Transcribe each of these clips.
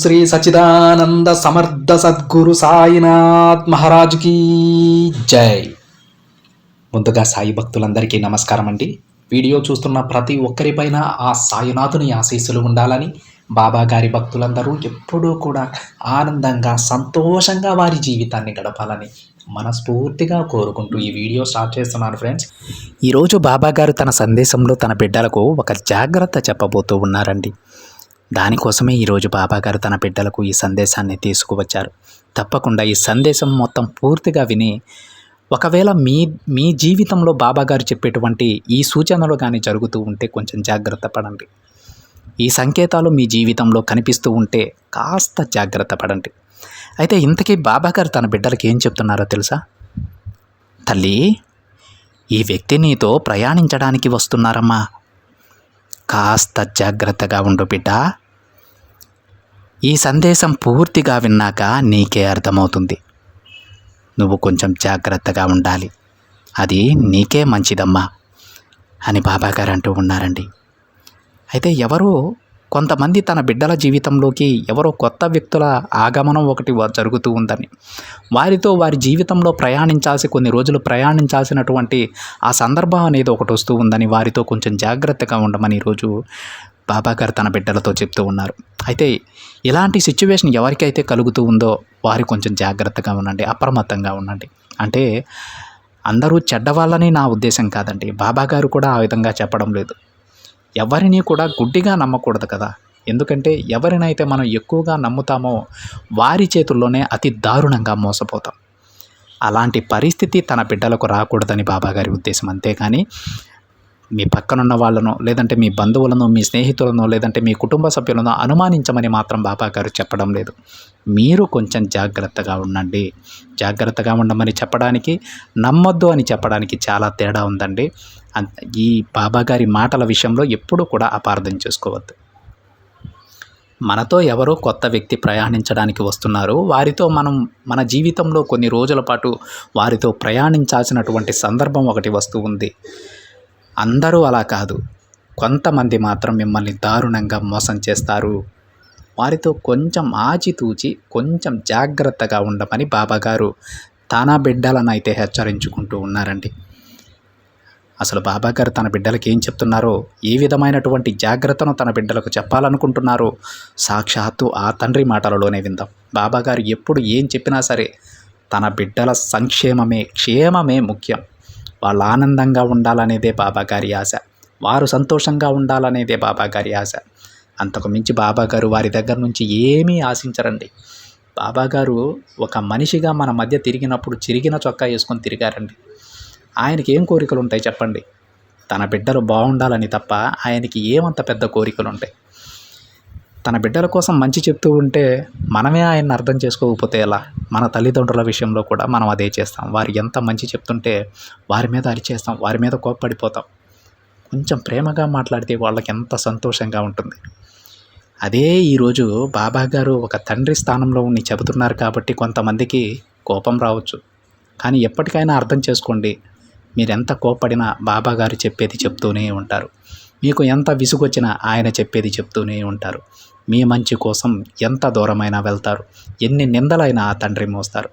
శ్రీ సచిదానంద సమర్థ సద్గురు సాయినాథ్ మహారాజుకి జై. ముందుగా సాయి భక్తులందరికీ నమస్కారం అండి. వీడియో చూస్తున్న ప్రతి ఒక్కరిపైన ఆ సాయినాథుని ఆశీస్సులు ఉండాలని బాబా గారి భక్తులందరూ ఎప్పుడూ కూడా ఆనందంగా సంతోషంగా వారి జీవితాన్ని గడపాలని మనస్ఫూర్తిగా కోరుకుంటూ ఈ వీడియో స్టార్ట్ చేస్తున్నాను ఫ్రెండ్స్. ఈరోజు బాబాగారు తన సందేశంలో తన బిడ్డలకు ఒక జాగ్రత్త చెప్పబోతూ ఉన్నారండి. దానికోసమే ఈరోజు బాబాగారు తన బిడ్డలకు ఈ సందేశాన్ని తీసుకువచ్చారు. తప్పకుండా ఈ సందేశం మొత్తం పూర్తిగా విని ఒకవేళ మీ మీ జీవితంలో బాబాగారు చెప్పేటువంటి ఈ సూచనలు కానీ జరుగుతూ ఉంటే కొంచెం జాగ్రత్త పడండి. ఈ సంకేతాలు మీ జీవితంలో కనిపిస్తూ ఉంటే కాస్త జాగ్రత్త పడండి. అయితే ఇంతకీ బాబాగారు తన బిడ్డలకి ఏం చెప్తున్నారో తెలుసా? తల్లి ఈ వ్యక్తి నీతో ప్రయాణించడానికి వస్తున్నారమ్మా. కాస్త జాగ్రత్తగా ఉండు బిడ్డ. ఈ సందేశం పూర్తిగా విన్నాక నీకే అర్థమవుతుంది. నువ్వు కొంచెం జాగ్రత్తగా ఉండాలి. అది నీకే మంచిదమ్మా అని బాబాగారు అంటూ ఉన్నారండి. అయితే ఎవరో కొంతమంది తన బిడ్డల జీవితంలోకి ఎవరో కొత్త వ్యక్తుల ఆగమనం ఒకటి జరుగుతూ ఉందని. వారితో వారి జీవితంలో ప్రయాణించాల్సి కొన్ని రోజులు ప్రయాణించాల్సినటువంటి ఆ సందర్భం అనేది ఒకటి వస్తూ ఉందని వారితో కొంచెం జాగ్రత్తగా ఉండమని ఈరోజు బాబాగారు తన బిడ్డలతో చెప్తూ ఉన్నారు. అయితే ఇలాంటి సిచ్యువేషన్ ఎవరికైతే కలుగుతూ ఉందో వారు కొంచెం జాగ్రత్తగా ఉండండి అప్రమత్తంగా ఉండండి. అంటే అందరూ చెడ్డవాళ్ళని నా ఉద్దేశం కాదండి. బాబా గారు కూడా ఆ విధంగా చెప్పడం లేదు. ఎవరిని కూడా గుడ్డిగా నమ్మకూడదు కదా. ఎందుకంటే ఎవరినైతే మనం ఎక్కువగా నమ్ముతామో వారి చేతుల్లోనే అతి దారుణంగా మోసపోతాం. అలాంటి పరిస్థితి తన బిడ్డలకు రాకూడదని బాబాగారి ఉద్దేశం అంతేకాని మీ పక్కనున్న వాళ్ళను లేదంటే మీ బంధువులను మీ స్నేహితులను లేదంటే మీ కుటుంబ సభ్యులను అనుమానించమని మాత్రం బాబా గారు చెప్పడం లేదు. మీరు కొంచెం జాగ్రత్తగా ఉండండి. జాగ్రత్తగా ఉండమని చెప్పడానికి నమ్మొద్దు అని చెప్పడానికి చాలా తేడా ఉందండి. ఈ బాబా గారి మాటల విషయంలో ఎప్పుడూ కూడా అపార్థం చేసుకోవద్దు. మనతో ఎవరో కొత్త వ్యక్తి ప్రయాణించడానికి వస్తున్నారు. వారితో మనం మన జీవితంలో కొన్ని రోజుల పాటు వారితో ప్రయాణించాల్సినటువంటి సందర్భం ఒకటి వస్తూ ఉంది. అందరూ అలా కాదు. కొంతమంది మాత్రం మిమ్మల్ని దారుణంగా మోసం చేస్తారు. వారితో కొంచెం ఆచితూచి కొంచెం జాగ్రత్తగా ఉండమని బాబాగారు తన బిడ్డలనైతే హెచ్చరించుకుంటూ ఉన్నారండి. అసలు బాబాగారు తన బిడ్డలకి ఏం చెప్తున్నారో ఏ విధమైనటువంటి జాగ్రత్తను తన బిడ్డలకు చెప్పాలనుకుంటున్నారో సాక్షాత్తు ఆ తండ్రి మాటలలోనే విందాం. బాబాగారు ఎప్పుడు ఏం చెప్పినా సరే తన బిడ్డల సంక్షేమమే క్షేమమే ముఖ్యం. వాళ్ళు ఆనందంగా ఉండాలనేదే బాబాగారి ఆశ. వారు సంతోషంగా ఉండాలనేదే బాబాగారి ఆశ. అంతకు మించి బాబాగారు వారి దగ్గర నుంచి ఏమీ ఆశించరండి. బాబాగారు ఒక మనిషిగా మన మధ్య తిరిగినప్పుడు చిరిగిన చొక్కా వేసుకొని తిరిగారండి. ఆయనకి ఏం కోరికలు ఉంటాయి చెప్పండి? తన బిడ్డలు బాగుండాలని తప్ప ఆయనకి ఏమంత పెద్ద కోరికలు ఉంటాయి తన బిడ్డల కోసం మంచి చెప్తూ ఉంటే మనమే ఆయన్ని అర్థం చేసుకోకపోతే ఎలా? మన తల్లిదండ్రుల విషయంలో కూడా మనం అదే చేస్తాం. వారు ఎంత మంచి చెప్తుంటే వారి మీద అరిచేస్తాం వారి మీద కోప్పడిపోతాం. కొంచెం ప్రేమగా మాట్లాడితే వాళ్ళకి ఎంత సంతోషంగా ఉంటుంది. అదే ఈరోజు బాబా గారు ఒక తండ్రి స్థానంలో ఉండి చెబుతున్నారు కాబట్టి కొంతమందికి కోపం రావచ్చు. కానీ ఎప్పటికైనా అర్థం చేసుకోండి మీరెంత కోపడినా బాబా గారు చెప్పేది చెప్తూనే ఉంటారు. మీకు ఎంత విసుగొచ్చినా ఆయన చెప్పేది చెప్తూనే ఉంటారు. మీ మంచి కోసం ఎంత దూరమైనా వెళ్తారు. ఎన్ని నిందలైనా ఆ తండ్రి మోస్తారు.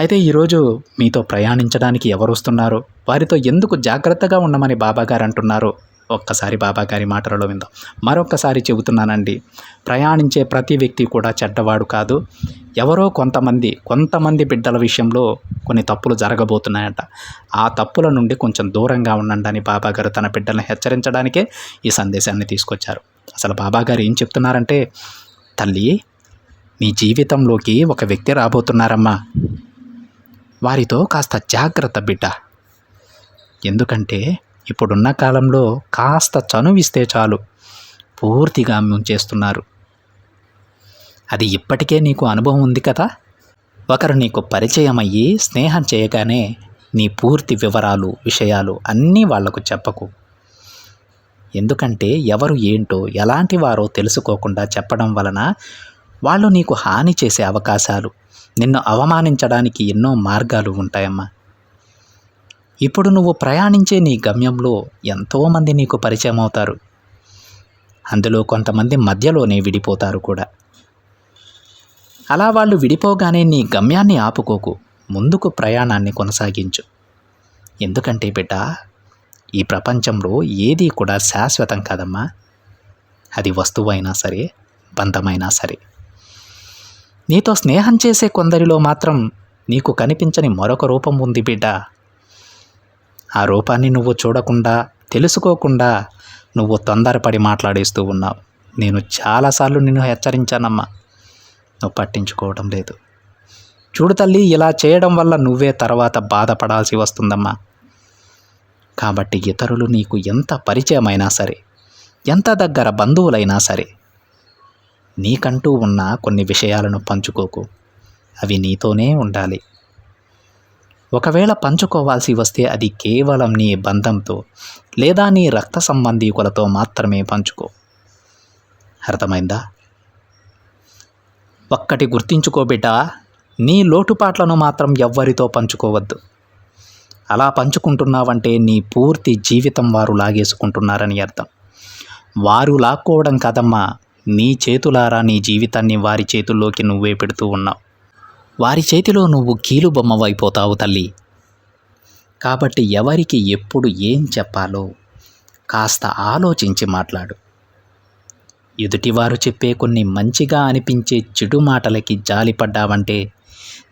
అయితే ఈరోజు మీతో ప్రయాణించడానికి ఎవరు వస్తున్నారో? వారితో ఎందుకు జాగ్రత్తగా ఉండమని బాబాగారు అంటున్నారో ఒక్కసారి బాబాగారి మాటలలో విందాం. మరొక్కసారి చెబుతున్నానండి ప్రయాణించే ప్రతి వ్యక్తి కూడా చెడ్డవాడు కాదు. ఎవరో కొంతమంది కొంతమంది బిడ్డల విషయంలో కొన్ని తప్పులు జరగబోతున్నాయట. ఆ తప్పుల నుండి కొంచెం దూరంగా ఉండండి అని బాబాగారు తన బిడ్డలను హెచ్చరించడానికే ఈ సందేశాన్ని తీసుకొచ్చారు. అసలు బాబాగారు ఏం చెప్తున్నారంటే తల్లి నీ జీవితంలోకి ఒక వ్యక్తి రాబోతున్నారమ్మా. వారితో కాస్త జాగ్రత్త బిడ్డ. ఎందుకంటే ఇప్పుడున్న కాలంలో కాస్త చనువిస్తే చాలు. పూర్తిగా ముంచేస్తున్నారు అది ఇప్పటికే నీకు అనుభవం ఉంది కదా? ఒకరు నీకు పరిచయం అయ్యి స్నేహం చేయగానే నీ పూర్తి వివరాలు విషయాలు అన్నీ వాళ్ళకు చెప్పకు. ఎందుకంటే ఎవరు ఏంటో ఎలాంటి వారో తెలుసుకోకుండా చెప్పడం వలన వాళ్ళు నీకు హాని చేసే అవకాశాలు నిన్ను అవమానించడానికి ఎన్నో మార్గాలు ఉంటాయమ్మా. ఇప్పుడు నువ్వు ప్రయాణించే నీ గమ్యంలో ఎంతోమంది నీకు పరిచయం అవుతారు. అందులో కొంతమంది మధ్యలోనే విడిపోతారు కూడా. అలా వాళ్ళు విడిపోగానే నీ గమ్యాన్ని ఆపుకోకు. ముందుకు ప్రయాణాన్ని కొనసాగించు. ఎందుకంటే బిడ్డ ఈ ప్రపంచంలో ఏది కూడా శాశ్వతం కాదమ్మా. అది వస్తువైనా సరే బంధమైనా సరే. నీతో స్నేహం చేసే కొందరిలో మాత్రం నీకు కనిపించని మరొక రూపం ఉంది బిడ్డ. ఆ రూపాన్ని నువ్వు చూడకుండా తెలుసుకోకుండా నువ్వు తొందరపడి మాట్లాడేస్తూ ఉన్నావు. నేను చాలాసార్లు నిన్ను హెచ్చరించానమ్మా. నువ్వు పట్టించుకోవడం లేదు. చూడు తల్లి ఇలా చేయడం వల్ల నువ్వే తర్వాత బాధపడాల్సి వస్తుందమ్మా. కాబట్టి ఇతరులు నీకు ఎంత పరిచయమైనా సరే ఎంత దగ్గర బంధువులైనా సరే నీకంటూ ఉన్న కొన్ని విషయాలను పంచుకోకు. అవి నీతోనే ఉండాలి. ఒకవేళ పంచుకోవాల్సి వస్తే అది కేవలం నీ బంధంతో లేదా నీ రక్త సంబంధీకులతో మాత్రమే పంచుకో. అర్థమైందా? ఒక్కటి గుర్తించుకో బిడ్డ నీ లోటుపాట్లను మాత్రం ఎవ్వరితో పంచుకోవద్దు. అలా పంచుకుంటున్నావంటే నీ పూర్తి జీవితం వారు లాగేసుకుంటున్నారని అర్థం. వారు లాక్కోవడం కదమ్మా నీ చేతులారా నీ జీవితాన్ని వారి చేతుల్లోకి నువ్వే పెడుతూ ఉన్నావు. వారి చేతిలో నువ్వు కీలుబొమ్మవైపోతావు తల్లి. కాబట్టి ఎవరికి ఎప్పుడు ఏం చెప్పాలో కాస్త ఆలోచించి మాట్లాడు. ఎదుటివారు చెప్పే కొన్ని మంచిగా అనిపించే చెడు మాటలకి జాలిపడ్డావంటే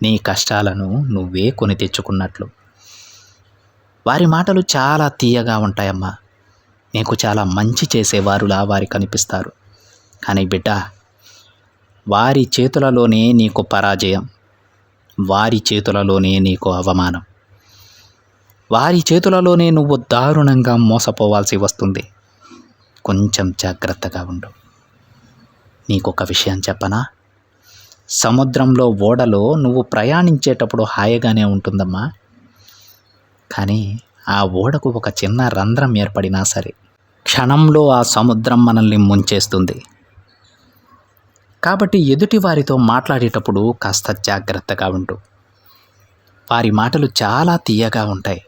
నీ కష్టాలను నువ్వే కొని తెచ్చుకున్నట్లు. వారి మాటలు చాలా తీయగా ఉంటాయమ్మా. నీకు చాలా మంచి చేసేవారులా వారి కనిపిస్తారు. కానీ బిడ్డ వారి చేతులలోనే నీకు పరాజయం. వారి చేతులలోనే నీకు అవమానం. వారి చేతులలోనే నువ్వు దారుణంగా మోసపోవాల్సి వస్తుంది. కొంచెం జాగ్రత్తగా ఉండు. నీకొక విషయం చెప్పనా? సముద్రంలో ఓడలో నువ్వు ప్రయాణించేటప్పుడు హాయిగానే ఉంటుందమ్మా. కానీ ఆ ఓడకు ఒక చిన్న రంధ్రం ఏర్పడినా సరే క్షణంలో ఆ సముద్రం మనల్ని ముంచేస్తుంది. కాబట్టి ఎదుటి వారితో మాట్లాడేటప్పుడు కాస్త జాగ్రత్తగా ఉండు. వారి మాటలు చాలా తీయగా ఉంటాయి.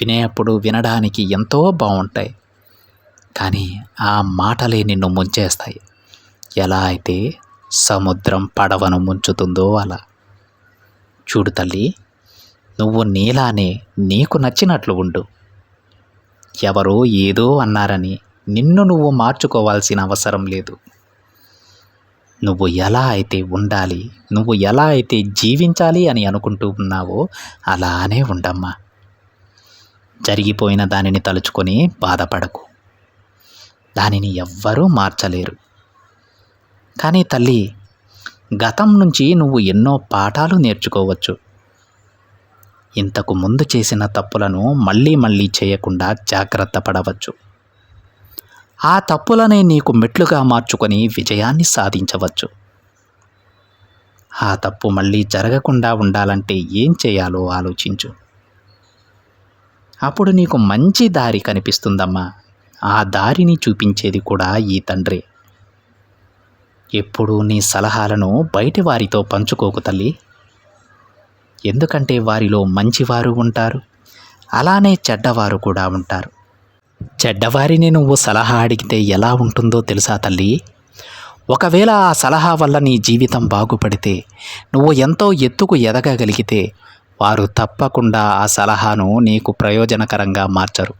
వినేటప్పుడు వినడానికి ఎంతో బాగుంటాయి కానీ ఆ మాటలే నిన్ను ముంచేస్తాయి. ఎలా అయితే సముద్రం పడవను ముంచుతుందో అలా. చూడు తల్లి నువ్వు నీలానే నీకు నచ్చినట్లు ఉండు. ఎవరో ఏదో అన్నారని నిన్ను నువ్వు మార్చుకోవాల్సిన అవసరం లేదు. నువ్వు ఎలా అయితే ఉండాలి నువ్వు ఎలా అయితే జీవించాలి అని అనుకుంటూ ఉన్నావో అలానే ఉండమ్మా. జరిగిపోయిన దానిని తలుచుకొని బాధపడకు. దానిని ఎవ్వరూ మార్చలేరు. కానీ తల్లి గతం నుంచి నువ్వు ఎన్నో పాఠాలు నేర్చుకోవచ్చు. ఇంతకు ముందు చేసిన తప్పులను మళ్ళీ మళ్ళీ చేయకుండా జాగ్రత్త పడవచ్చు. ఆ తప్పులనే నీకు మెట్లుగా మార్చుకొని విజయాన్ని సాధించవచ్చు. ఆ తప్పు మళ్ళీ జరగకుండా ఉండాలంటే ఏం చేయాలో ఆలోచించు. అప్పుడు నీకు మంచి దారి కనిపిస్తుందమ్మా. ఆ దారిని చూపించేది కూడా ఈ తండ్రి. ఎప్పుడూ నీ సలహాలను బయటి వారితో పంచుకోకు తల్లి. ఎందుకంటే వారిలో మంచివారు ఉంటారు. అలానే చెడ్డవారు కూడా ఉంటారు. చెడ్డవారిని నువ్వు సలహా అడిగితే ఎలా ఉంటుందో తెలుసా తల్లి? ఒకవేళ ఆ సలహా వల్ల నీ జీవితం బాగుపడితే నువ్వు ఎంతో ఎత్తుకు ఎదగగలిగితే వారు తప్పకుండా ఆ సలహాను నీకు ప్రయోజనకరంగా మార్చరు.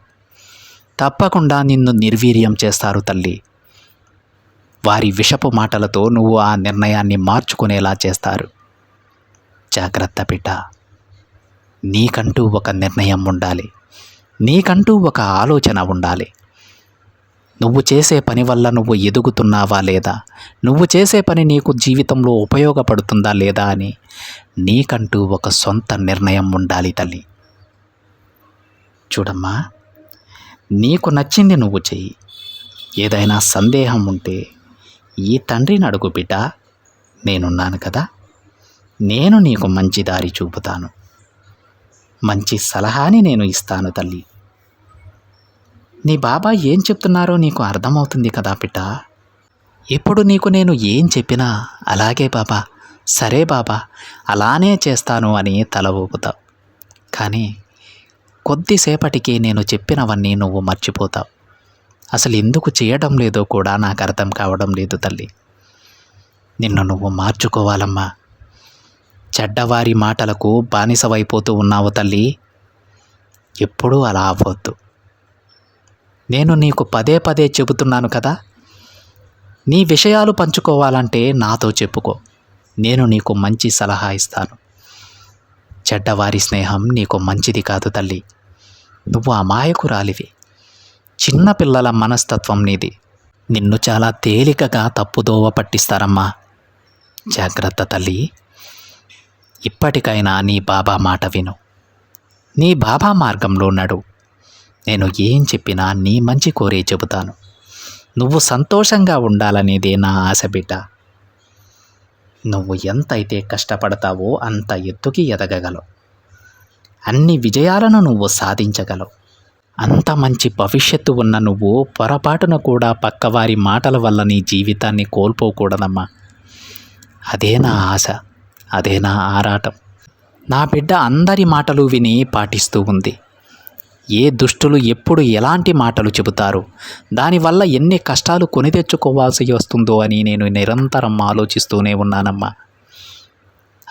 తప్పకుండా నిన్ను నిర్వీర్యం చేస్తారు తల్లి. వారి విషపు మాటలతో నువ్వు ఆ నిర్ణయాన్ని మార్చుకునేలా చేస్తారు. జాగ్రత్త బిడ్డ నీకంటూ ఒక నిర్ణయం ఉండాలి. నీకంటూ ఒక ఆలోచన ఉండాలి. నువ్వు చేసే పని వల్ల నువ్వు ఎదుగుతున్నావా లేదా? నువ్వు చేసే పని నీకు జీవితంలో ఉపయోగపడుతుందా లేదా అని నీకంటూ ఒక సొంత నిర్ణయం ఉండాలి తల్లి. చూడమ్మా నీకు నచ్చింది నువ్వు చెయ్యి. ఏదైనా సందేహం ఉంటే ఈ తండ్రిని అడుగు బిడ్డ నేనున్నాను కదా. నేను నీకు మంచి దారి చూపుతాను. మంచి సలహాని నేను ఇస్తాను తల్లి. నీ బాబా ఏం చెప్తున్నారో నీకు అర్థమవుతుంది కదా బిడ్డ ఇప్పుడు నీకు నేను ఏం చెప్పినా అలాగే బాబా సరే బాబా అలానే చేస్తాను అని తల ఊపుతావు కానీ కొద్దిసేపటికి నేను చెప్పినవన్నీ నువ్వు మర్చిపోతావు. అసలు ఎందుకు చేయడం లేదో కూడా నాకు అర్థం కావడం లేదు తల్లి. నిన్ను నువ్వు మార్చుకోవాలమ్మా. చెడ్డవారి మాటలకు బానిసవైపోతూ ఉన్నావు తల్లి. ఎప్పుడూ అలా అవ్వద్దు. నేను నీకు పదే పదే చెబుతున్నాను కదా. నీ విషయాలు పంచుకోవాలంటే నాతో చెప్పుకో. నేను నీకు మంచి సలహా ఇస్తాను. చెడ్డవారి స్నేహం నీకు మంచిది కాదు తల్లి. నువ్వు అమాయకురాలివి చిన్నపిల్లల మనస్తత్వం నీది. నిన్ను చాలా తేలికగా తప్పుదోవ పట్టిస్తారమ్మా. జాగ్రత్త తల్లి. ఇప్పటికైనా నీ బాబా మాట విను. నీ బాబా మార్గంలో నడు. నేను ఏం చెప్పినా నీ మంచి కోరే చెబుతాను. నువ్వు సంతోషంగా ఉండాలనేదే నా ఆశ బిడ్డ. నువ్వు ఎంతైతే కష్టపడతావో అంత ఎత్తుకి ఎదగగలవు. అన్ని విజయాలను నువ్వు సాధించగలవు. అంత మంచి భవిష్యత్తు ఉన్న నువ్వు పొరపాటున కూడా పక్కవారి మాటల వల్ల నీ జీవితాన్ని కోల్పోకూడదమ్మా. అదే నా ఆశ. అదే నా ఆరాటం? నా బిడ్డ అందరి మాటలు విని పాటిస్తూ ఉంది. ఏ దుష్టులు ఎప్పుడు ఎలాంటి మాటలు చెబుతారు? దానివల్ల ఎన్ని కష్టాలు కొని తెచ్చుకోవాల్సి వస్తుందో అని నేను నిరంతరం ఆలోచిస్తూనే ఉన్నానమ్మా.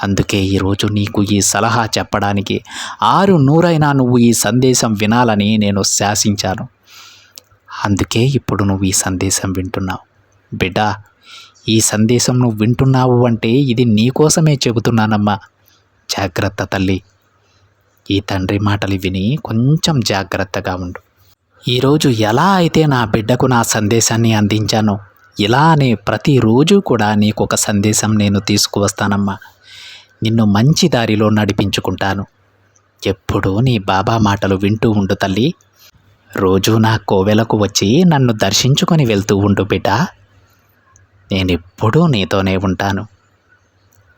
అందుకే ఈరోజు నీకు ఈ సలహా చెప్పడానికి ఆరు నూరైనా నువ్వు ఈ సందేశం వినాలని నేను శాసించాను. అందుకే ఇప్పుడు నువ్వు ఈ సందేశం వింటున్నావు. బిడ్డ ఈ సందేశం నువ్వు వింటున్నావు అంటే ఇది నీకోసమే చెబుతున్నానమ్మా. జాగ్రత్త తల్లి. ఈ తండ్రి మాటలు విని కొంచెం జాగ్రత్తగా ఉండు. ఈరోజు ఎలా అయితే నా బిడ్డకు నా సందేశాన్ని అందించానో ఇలానే ప్రతిరోజు కూడా నీకు ఒక సందేశం నేను తీసుకువస్తానమ్మా. నిన్ను మంచి దారిలో నడిపించుకుంటాను. ఎప్పుడూ నీ బాబా మాటలు వింటూ ఉండు తల్లి. రోజు నా కోవెలకు వచ్చి నన్ను దర్శించుకొని వెళ్తూ ఉండు బిడ్డ. నేనెప్పుడూ నీతోనే ఉంటాను.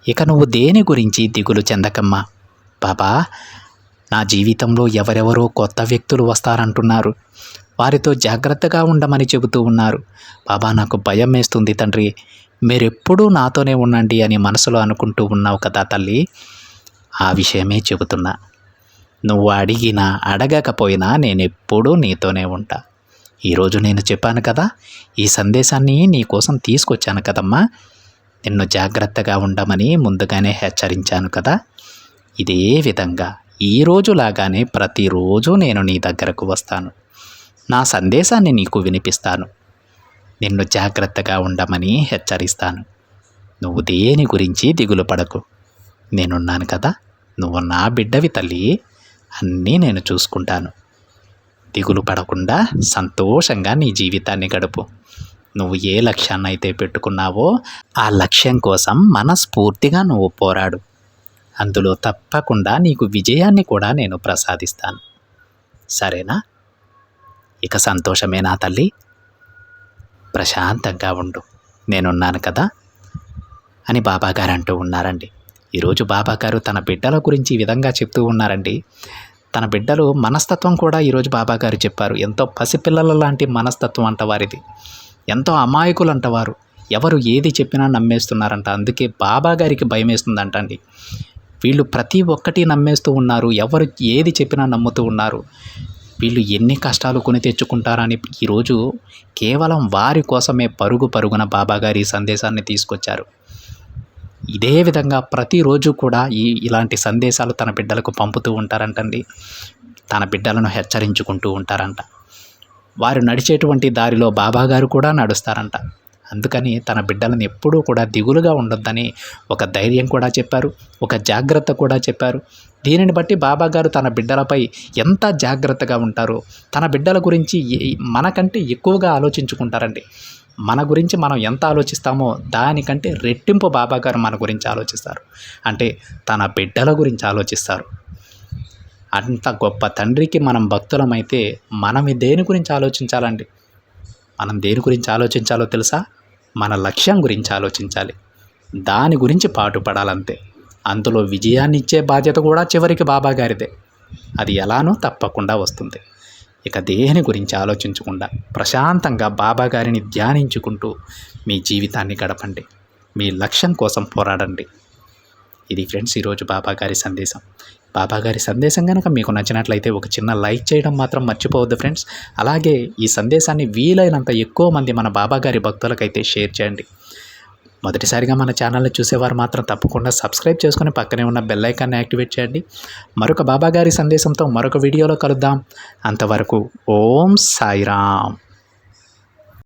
ఇక నువ్వు దేని గురించి దిగులు చెందకమ్మా? బాబా నా జీవితంలో ఎవరెవరో కొత్త వ్యక్తులు వస్తారంటున్నారు. వారితో జాగ్రత్తగా ఉండమని చెబుతూ ఉన్నారు. బాబా నాకు భయం వేస్తుంది తండ్రి. మీరెప్పుడూ నాతోనే ఉండండి అని మనసులో అనుకుంటూ ఉన్నావు కదా తల్లి? ఆ విషయమే చెబుతున్నా. నువ్వు అడిగినా అడగకపోయినా నేను ఎప్పుడూ నీతోనే ఉంటా. ఈరోజు నేను చెప్పాను కదా ఈ సందేశాన్ని నీ కోసం తీసుకొచ్చాను కదమ్మా. నిన్ను జాగ్రత్తగా ఉండమని ముందుగానే హెచ్చరించాను కదా. ఇదే విధంగా ఈ ప్రతిరోజు నేను నీ దగ్గరకు వస్తాను. నా సందేశాన్ని నీకు వినిపిస్తాను. నిన్ను జాగ్రత్తగా ఉండమని హెచ్చరిస్తాను. నువ్వు దేని గురించి దిగులు పడకు. నేనున్నాను కదా నువ్వు నా బిడ్డవి తల్లి అన్నీ నేను చూసుకుంటాను. దిగులు పడకుండా సంతోషంగా నీ జీవితాన్ని గడుపు. నువ్వు ఏ లక్ష్యాన్ని అయితే పెట్టుకున్నావో ఆ లక్ష్యం కోసం మనస్ఫూర్తిగా నువ్వు పోరాడు. అందులో తప్పకుండా నీకు విజయాన్ని కూడా నేను ప్రసాదిస్తాను. సరేనా? ఇక సంతోషమేనా తల్లి. ప్రశాంతంగా ఉండు. నేనున్నాను కదా? అని బాబాగారు అంటూ ఉన్నారండి. ఈరోజు బాబాగారు తన బిడ్డల గురించి ఈ విధంగా చెప్తూ ఉన్నారండి. తన బిడ్డలు మనస్తత్వం కూడా ఈరోజు బాబాగారు చెప్పారు. ఎంతో పసిపిల్లల లాంటి మనస్తత్వం అంట వారిది. ఎంతో అమాయకులు అంటవారు ఎవరు ఏది చెప్పినా నమ్మేస్తున్నారంట. అందుకే బాబా గారికి భయం వేస్తుందంట అండి. వీళ్ళు ప్రతి ఒక్కటి నమ్మేస్తూ ఉన్నారు. ఎవరు ఏది చెప్పినా నమ్ముతూ ఉన్నారు. వీళ్ళు ఎన్ని కష్టాలు కొని తెచ్చుకుంటారని ఈరోజు కేవలం వారి కోసమే పరుగు పరుగున బాబాగారి ఈ సందేశాన్ని తీసుకొచ్చారు. ఇదే విధంగా ప్రతిరోజు కూడా ఈ ఇలాంటి సందేశాలు తన బిడ్డలకు పంపుతూ ఉంటారంటండి. తన బిడ్డలను హెచ్చరించుకుంటూ ఉంటారంట. వారు నడిచేటువంటి దారిలో బాబాగారు కూడా నడుస్తారంట. అందుకని తన బిడ్డలను ఎప్పుడూ కూడా దిగులుగా ఉండొద్దని ఒక ధైర్యం కూడా చెప్పారు. ఒక జాగ్రత్త కూడా చెప్పారు. దీనిని బట్టి బాబా గారు తన బిడ్డలపై ఎంత జాగ్రత్తగా ఉంటారో తన బిడ్డల గురించి మనకంటే ఎక్కువగా ఆలోచించుకుంటారండి. మన గురించి మనం ఎంత ఆలోచిస్తామో దానికంటే రెట్టింపు బాబాగారు మన గురించి ఆలోచిస్తారు. అంటే తన బిడ్డల గురించి ఆలోచిస్తారు. అంత గొప్ప తండ్రికి మనం భక్తులమైతే మనం దేని గురించి ఆలోచించాలండి? మనం దేని గురించి ఆలోచించాలో తెలుసా? మన లక్ష్యం గురించి ఆలోచించాలి. దాని గురించి పాటుపడాలంతే అందులో విజయాన్ని ఇచ్చే బాధ్యత కూడా చివరికి బాబాగారిదే అది ఎలానో తప్పకుండా వస్తుంది. ఇక దేహిని గురించి ఆలోచించకుండా ప్రశాంతంగా బాబా గారిని ధ్యానించుకుంటూ మీ జీవితాన్ని గడపండి. మీ లక్ష్యం కోసం పోరాడండి. ఇది ఫ్రెండ్స్ ఈరోజు బాబా గారి సందేశం. బాబా గారి సందేశం కనుక మీకు నచ్చినట్లయితే ఒక చిన్న లైక్ చేయడం మాత్రం మర్చిపోవద్దు ఫ్రెండ్స్. అలాగే ఈ సందేశాన్ని వీలైనంత ఎక్కువ మంది మన బాబా గారి భక్తులకైతే షేర్ చేయండి. మొదటిసారిగా మన ఛానల్ని చూసేవారు మాత్రం తప్పకుండా సబ్స్క్రైబ్ చేసుకుని పక్కనే ఉన్న బెల్ ఐకాన్ని యాక్టివేట్ చేయండి. మరొక బాబా గారి సందేశంతో మరొక వీడియోలో కలుద్దాం. అంతవరకు ఓం సాయిరామ్.